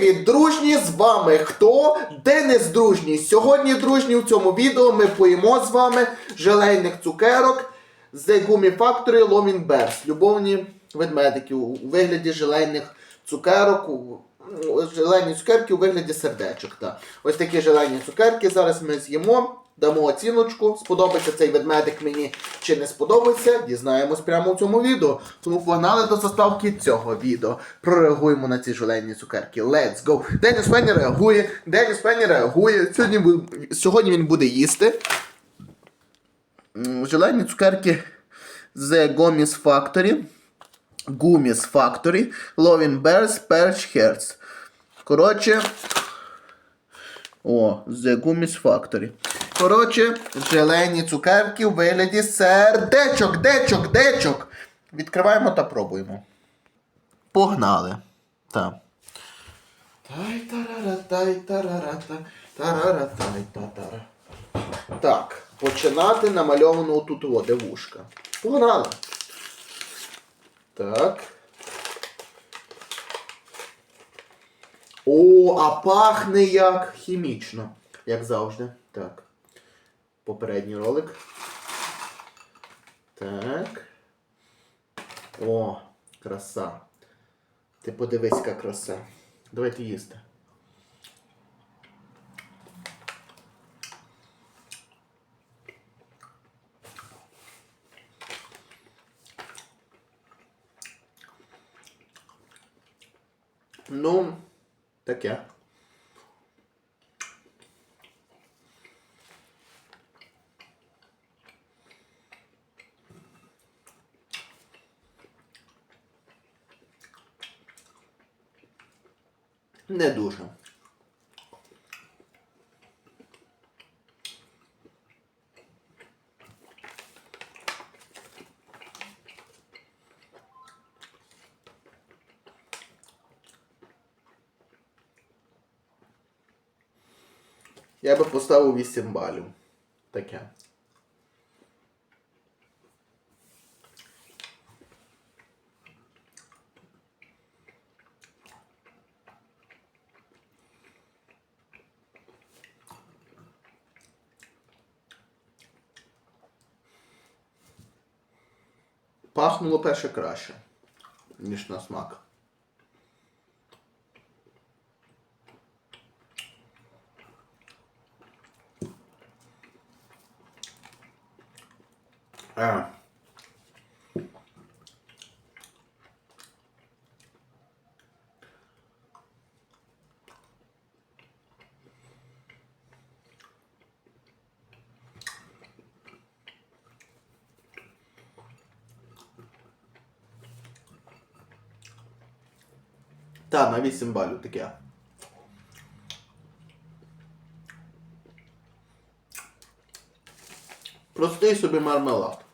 Привіт, дружні! З вами хто? Денис Дружній. Сьогодні, дружні, в цьому відео ми поїмо з вами желейних цукерок з Gummy Factory Loving Bears. Любовні ведмедики у вигляді желейних цукерок. Желейні цукерки у вигляді сердечок. Та. Ось такі желейні цукерки. Зараз ми з'їмо. Дамо оціночку, сподобається цей ведмедик мені чи не сподобається, дізнаємось прямо у цьому відео. Тому погнали до заставки цього відео. Прореагуємо на ці желейні цукерки. Let's go! Деніс Пенні реагує, Деніс Пенні реагує. Сьогодні, сьогодні він буде їсти. М, Желейні цукерки з Gummies Factory. Gummies Factory. Loving Bears Perch Hearts. Коротше, о, The Gummies Factory. Коротше, желені цукерки у вигляді сердечок, дечок, дечок. Відкриваємо та пробуємо. Погнали. Так. Так, починати намальовано тут о, де вушка. Погнали. Так. О, а пахне як хімічно, як завжди. Так. Попередній ролик. Так. О, краса. Ти подивись, яка краса. Давайте їсти. Ну, таке. Не дуже. Я би поставив 8 балів. Таке. Пахнуло перше краще, ніж на смак. А. Та, на 8 балів таке. Простий собі мармелад.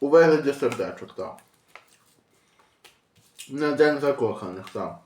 У вигляді сердечок, так. На день закоханих, так.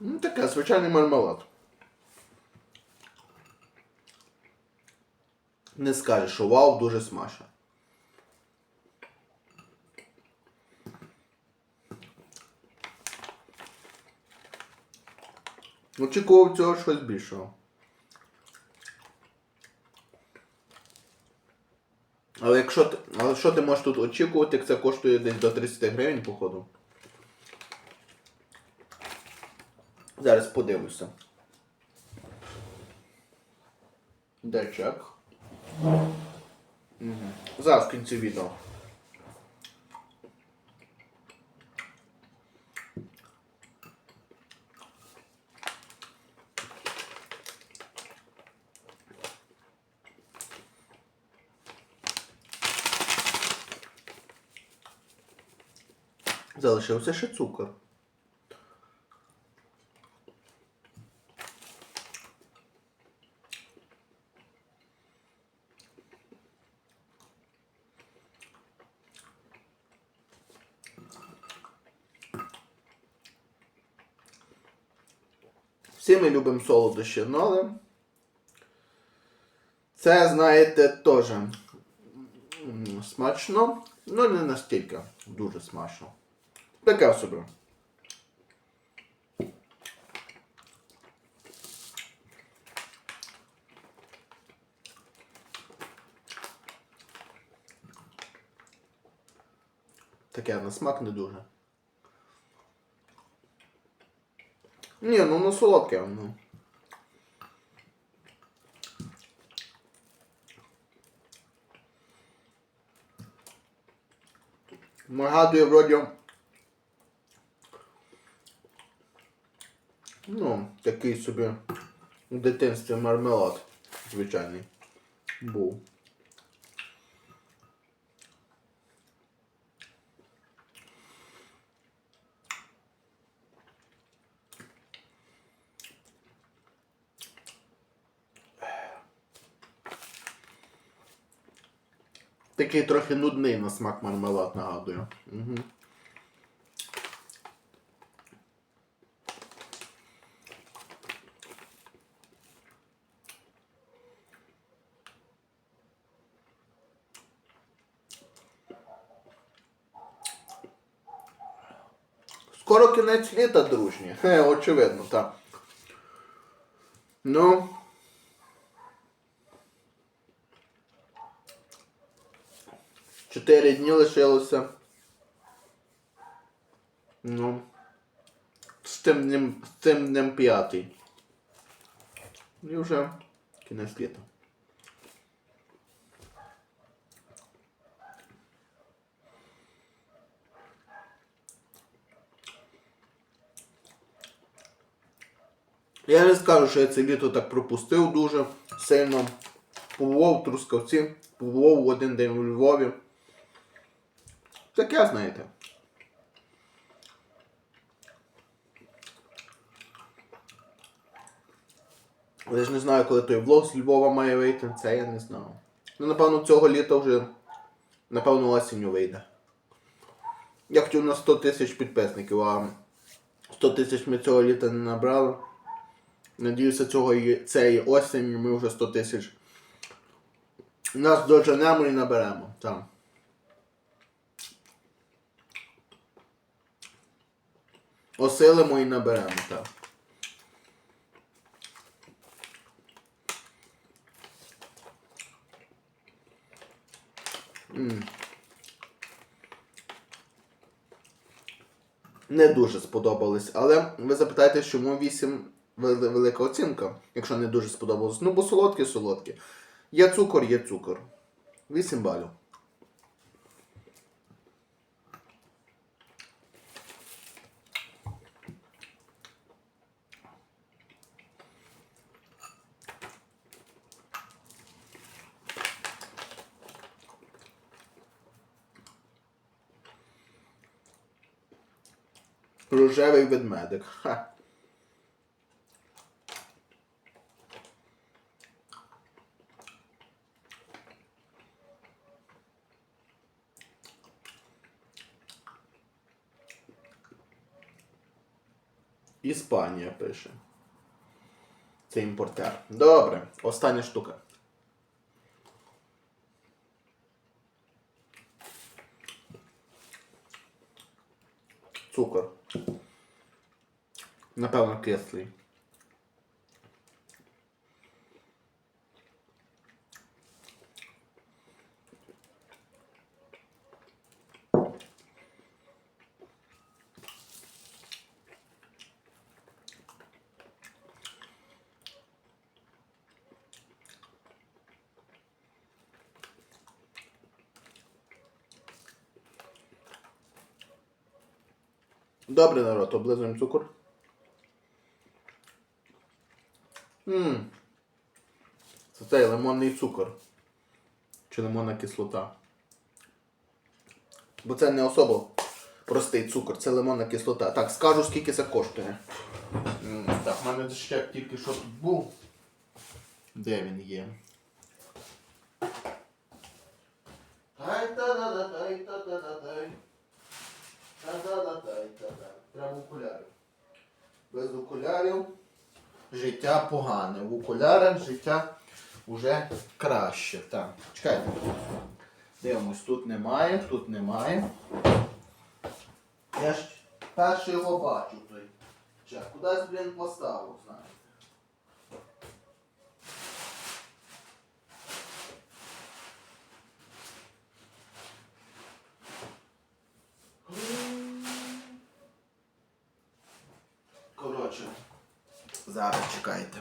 Ну, таке, звичайний мармелад. Не скажеш, що вау, дуже смачно. Очікував цього щось більшого. Але якщо ти, але що ти можеш тут очікувати, як це коштує десь до 30 гривень, походу. Зараз подивлюся. Де чек? Угу. Зараз в кінці відео. Залишився ще цукор. Всі ми любимо солодощі, але це, знаєте, теж смачно, ну не настільки дуже смачно. Таке собі. Таке на смак не дуже. Ні, ну не солодке, ну. Нагадує вроді. Ну, такий собі у дитинстві мармелад звичайний був. Такий трохи нудний на смак мармелад нагадую. Угу. Скоро кінець літа, дружні. Хе, очевидно, так. Ну. Чотири дні лишилося. Ну. З цим днем, з цим днем п'ятий. І вже кінець літа. Я не скажу, що я це літо так пропустив дуже сильно. Побував в Трускавці, побував один день у Львові. Таке, знаєте. Але ж не знаю, коли той влог з Львова має вийти, це я не знаю. Ну, напевно, цього літа вже, напевно, осінню вийде. Я хотів на 100 тисяч підписників, а 100 тисяч ми цього літа не набрали. Надіюся, цього і- цієї осені ми вже 100 тисяч. Нас доженемо і наберемо. Так. Осилимо і наберемо, так. Не дуже сподобались, але ви запитаєте, чому 8 велика оцінка, якщо не дуже сподобалось. Ну, бо солодкі солодкі. Є цукор, є цукор. 8 балів. Рожевий ведмедик. Ха. Іспанія пише. Це імпортер. Добре, остання штука. Напевно, кислий. Добре народ, облизуємо цукор. Ммм. Це цей лимонний цукор. Чи лимонна кислота. Бо це не особо простий цукор, це лимонна кислота. Так, скажу скільки це коштує. Так, в мене ще тільки що тут був. Де він є? Треба окулярів. Без окулярів життя погане. В окулярах життя вже краще. Так, чекайте. Дивимось, тут немає, тут немає. Я ж перший його бачу кудись, блін, поставив, знаєте. Коротше, зараз чекайте.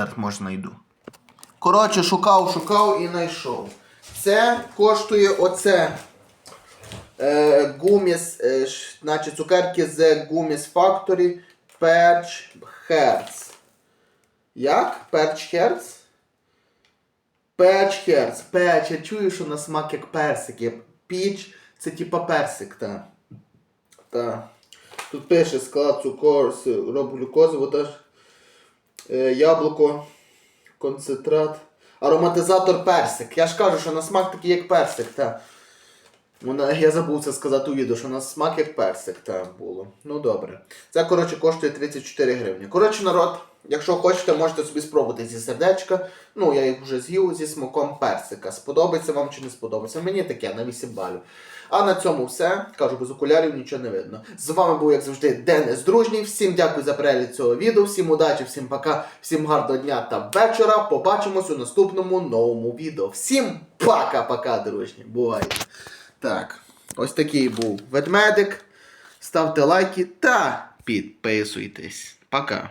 Зараз може знайду. Коротше, шукав, шукав і знайшов. Це коштує оце. Е, гуміс, е, значить цукерки з Гуміс Factory Perch Herz. Як? Perch Herz? Perch Herz. Перч, я чую, що на смак як персик. Піч це типа персик, та. Та. Тут пише склад цукор, сироп глюкози, вода, яблуко, концентрат. Ароматизатор персик. Я ж кажу, що на смак такий як персик, та. Вона, я забув це сказати у відео, що на смак як персик там було. Ну добре. Це, коротше, коштує 34 гривні. Коротше, народ, якщо хочете, можете собі спробувати зі сердечка. Ну, я їх вже з'їв зі смаком персика. Сподобається вам чи не сподобається. Мені таке на 8 балів. А на цьому все. Кажу, без окулярів нічого не видно. З вами був, як завжди, Денис Дружній. Всім дякую за перегляд цього відео. Всім удачі, всім пока, всім гарного дня та вечора. Побачимось у наступному новому відео. Всім пока-пока, дружні. Бувайте. Так, ось такий був ведмедик. Ставте лайки та підписуйтесь. Пока.